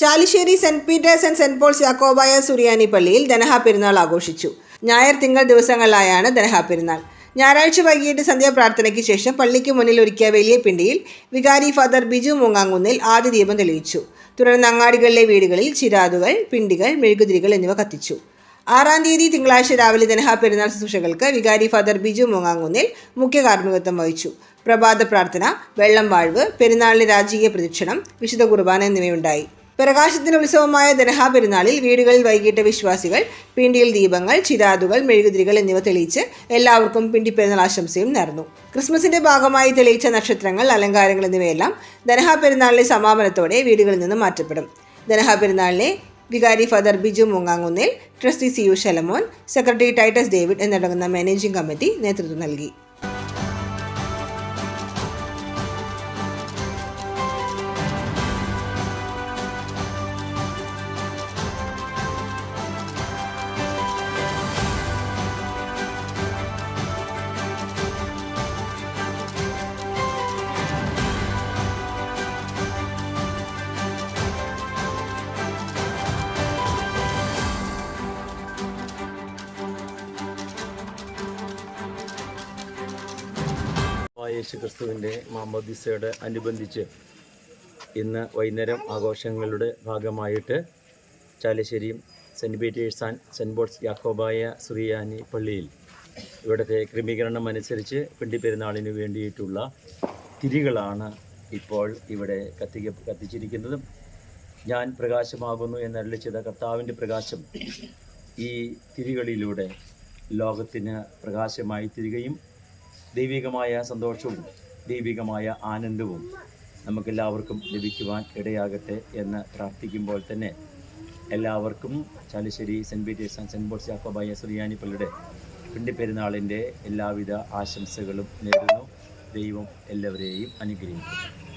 Chalissery saint Peter's and saint Paul's Yakobaya Suriyani പള്ളിയിൽ ദനഹ പെരുന്നാൾ ആഘോഷിച്ചു. ഞായർ തിങ്കൾ ദിവസങ്ങളിലായാണ് ദനഹ പെരുന്നാൾ. ഞായറാഴ്ച വൈകിട്ട് സന്ധ്യാപ്രാർത്ഥനയ്ക്ക് ശേഷം പള്ളിക്ക് മുന്നിൽ ഒരുക്കിയ വലിയ പിണ്ടിയിൽ വികാരി ഫാദർ ബിജു മൂങ്ങാങ്കുന്നിൽ ആദ്യ ദീപം തെളിയിച്ചു. തുടർന്ന് അങ്ങാടികളിലെ വീടുകളിൽ ചിരാതുകൾ പിണ്ടികൾ മെഴുകുതിരികൾ എന്നിവ കത്തിച്ചു. ആറാം തീയതി തിങ്കളാഴ്ച രാവിലെ ദനഹ പെരുന്നാൾ ശുശ്രൂഷകൾക്ക് വികാരി ഫാദർ ബിജു മൂങ്ങാങ്കുന്നിൽ മുഖ്യ കാർമ്മികത്വം വഹിച്ചു. പ്രഭാത പ്രാർത്ഥന വെള്ളം വാഴ്വ് പെരുന്നാളിന് രാജകീയ പ്രദക്ഷിണം വിശുദ്ധ കുർബാന എന്നിവയുണ്ടായി. പ്രകാശത്തിന്റെ ഉത്സവമായ ദനഹാ പെരുന്നാളിൽ വീടുകളിൽ വൈകിട്ട് വിശ്വാസികൾ പിണ്ടിയിൽ ദീപങ്ങൾ ചിരാതുകൾ മെഴുകുതിരികൾ എന്നിവ തെളിയിച്ച് എല്ലാവർക്കും പിണ്ടി പെരുന്നാൾ ആശംസയും നേർന്നു. ക്രിസ്മസിന്റെ ഭാഗമായി തെളിയിച്ച നക്ഷത്രങ്ങൾ അലങ്കാരങ്ങൾ എന്നിവയെല്ലാം ദനഹ പെരുന്നാളിലെ സമാപനത്തോടെ വീടുകളിൽ നിന്ന് മാറ്റപ്പെടും. ദനഹ പെരുന്നാളിനെ വികാരി father Biju Moongankunnil trustee C U Shalamon secretary Titus David എന്നടങ്ങുന്ന managing committee നേതൃത്വം നൽകി. യേശു ക്രിസ്തുവിന്റെ മാമോദിസയോട് അനുബന്ധിച്ച് ഇന്ന് വൈകുന്നേരം ആഘോഷങ്ങളുടെ ഭാഗമായിട്ട് ചാലശ്ശേരിയും saint Peter's and saint Paul's Yakobaya Suriyani പള്ളിയിൽ ഇവിടുത്തെ ക്രമീകരണം അനുസരിച്ച് പിണ്ടി പെരുന്നാളിന് വേണ്ടിയിട്ടുള്ള തിരികളാണ് ഇപ്പോൾ ഇവിടെ കത്തിക്ക കത്തിച്ചിരിക്കുന്നതും. ഞാൻ പ്രകാശമാകുന്നു എന്നരളി ചെയ്ത കർത്താവിന്റെ പ്രകാശം ഈ തിരികളിലൂടെ ലോകത്തിന് പ്രകാശമായി തീരുകയും ദൈവികമായ സന്തോഷവും ദൈവികമായ ആനന്ദവും നമുക്കെല്ലാവർക്കും ലഭിക്കുവാൻ ഇടയാകട്ടെ എന്ന് പ്രാർത്ഥിക്കുമ്പോൾ തന്നെ എല്ലാവർക്കും Chalissery saint Peter's and saint Paul's Yakobaya Suriyani പള്ളിയുടെ പിണ്ടിപ്പെരുന്നാളിന്റെ എല്ലാവിധ ആശംസകളും നേരുന്നു. ദൈവം എല്ലാവരെയും അനുഗ്രഹിക്കും